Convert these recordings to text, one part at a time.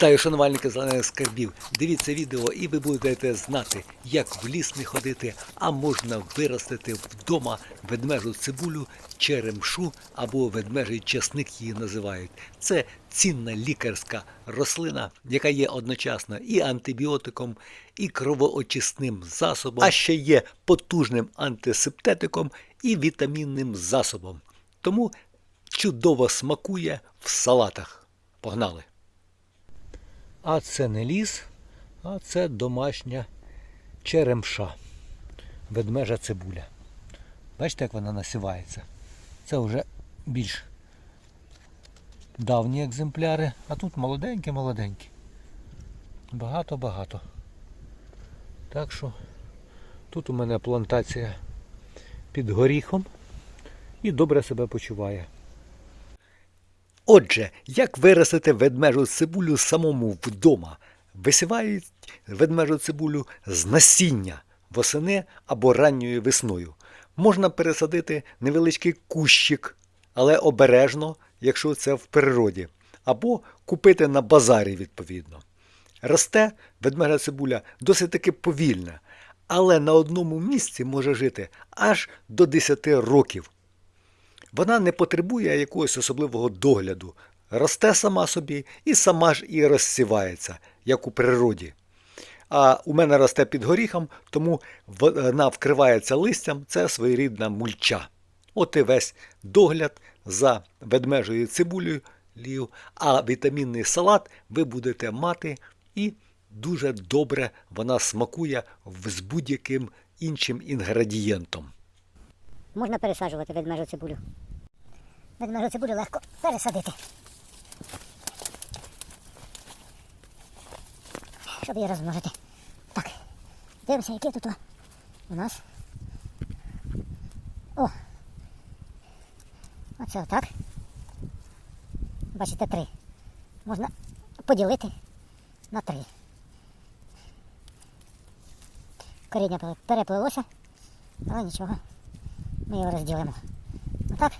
Вітаю, шанувальники зелених скарбів. Дивіться відео і ви будете знати, як в ліс не ходити, а можна виростити вдома ведмежу цибулю, черемшу або ведмежий часник її називають. Це цінна лікарська рослина, яка є одночасно і антибіотиком, і кровоочисним засобом, а ще є потужним антисептетиком і вітамінним засобом. Тому чудово смакує в салатах. Погнали! А це не ліс, а це домашня черемша. Ведмежа цибуля. Бачите, як вона насівається? Це вже більш давні екземпляри, а тут молоденькі-молоденькі. Багато-багато. Так що тут у мене плантація під горіхом і добре себе почуває. Отже, як виростити ведмежу цибулю самому вдома? Висівають ведмежу цибулю з насіння восени або ранньою весною. Можна пересадити невеличкий кущик, але обережно, якщо це в природі, або купити на базарі відповідно. Росте ведмежа цибуля досить таки повільна, але на одному місці може жити аж до 10 років. Вона не потребує якогось особливого догляду, росте сама собі і сама ж і розсівається, як у природі. А у мене росте під горіхом, тому вона вкривається листям, це своєрідна мульча. От і весь догляд за ведмежою цибулею, а вітамінний салат ви будете мати і дуже добре вона смакує з будь-яким іншим інгредієнтом. Можна пересаджувати ведмежу цибулю. Ведмежу цибулю легко пересадити. Щоб її розмножити. Так. Дивимося, яке тут у нас. О! Оце отак. Бачите, три. Можна поділити на три. Коріння переплилося, але нічого. Ми його розділимо. Отак.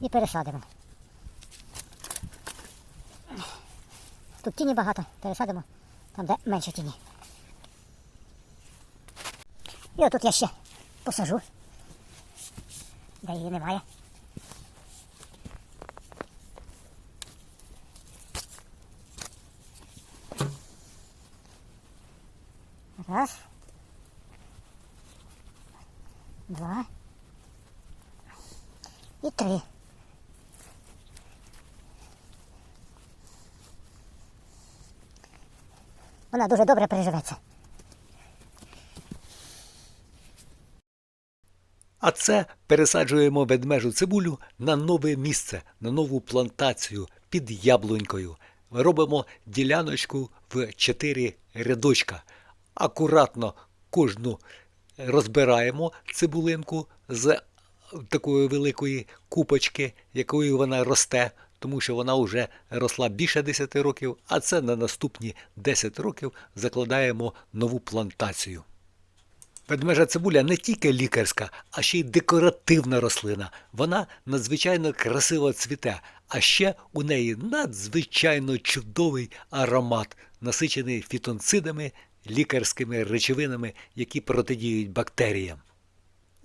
І пересадимо. Тут тіні багато, пересадимо там, де менше тіні. І отут я ще посажу, де її немає. Раз. Два. І три. Вона дуже добре приживеться. А це пересаджуємо ведмежу цибулю на нове місце, на нову плантацію під яблунькою. Робимо діляночку в чотири рядочка. Акуратно кожну розбираємо цибулинку з такої великої купочки, якою вона росте, тому що вона вже росла більше 10 років, а це на наступні 10 років закладаємо нову плантацію. Ведмежа цибуля не тільки лікарська, а ще й декоративна рослина. Вона надзвичайно красиво цвіте, а ще у неї надзвичайно чудовий аромат, насичений фітонцидами, лікарськими речовинами, які протидіють бактеріям.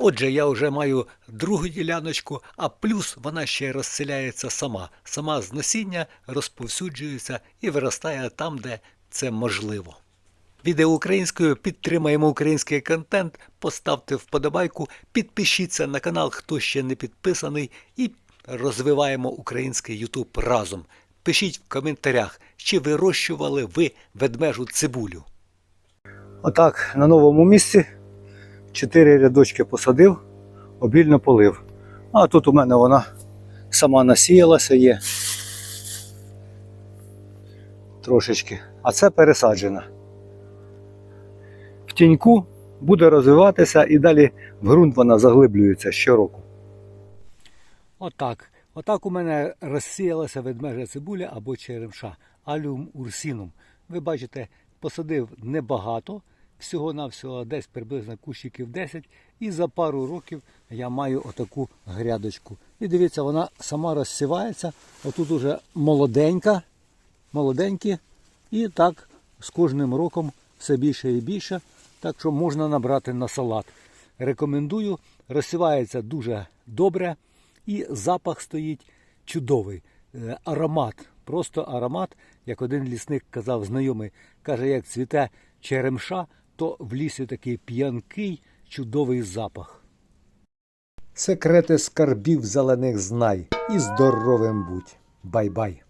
Отже, я вже маю другу діляночку, а плюс вона ще розселяється сама. Сама з насіння розповсюджується і виростає там, де це можливо. Відео українською підтримаємо український контент, поставте вподобайку, підпишіться на канал, хто ще не підписаний, і розвиваємо український YouTube разом. Пишіть в коментарях, чи вирощували ви ведмежу цибулю. Отак, на новому місці чотири рядочки посадив, обільно полив. А тут у мене вона сама насіялася є. Трошечки. А це пересаджена. В тіньку буде розвиватися і далі в ґрунт вона заглиблюється щороку. Отак. Отак у мене розсіялася ведмежа цибуля або черемша алюм урсінум. Ви бачите, посадив небагато, всього-навсього десь приблизно кущиків 10, і за пару років я маю отаку грядочку. І дивіться, вона сама розсівається. Отут уже молоденька, молоденькі І так з кожним роком все більше і більше, так що можна набрати на салат. Рекомендую, розсівається дуже добре і запах стоїть чудовий. Е, Аромат, просто аромат, як один лісник казав, знайомий, каже, як цвіте черемша, то в лісі такий п'янкий, чудовий запах. Секрети скарбів зелених знай і здоровим будь. Бай-бай.